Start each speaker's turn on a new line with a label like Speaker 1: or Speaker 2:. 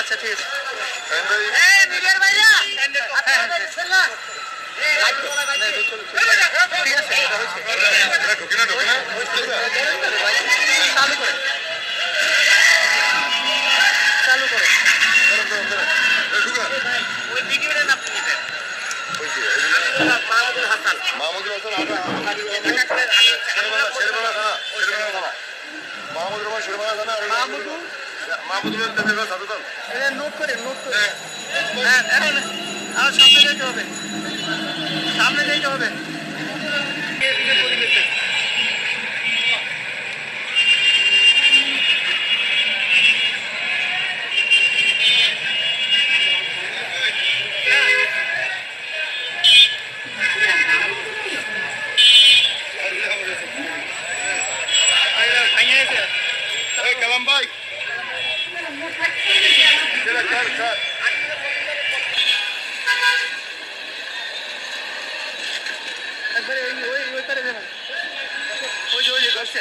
Speaker 1: আচ্ছা ঠিক আছে এই মিডিয়ার ভাইরা ঢুকি না ঢুকি না মাহমুদুল হাসান।
Speaker 2: মাহমুদুল হাসান
Speaker 1: নোট করে নোট করে হ্যাঁ এখন আর সামনে যেতে হবে সামনে যেতে হবে ওই ওই ওই ওই ওই যে ধরছে ওই যে ধরছে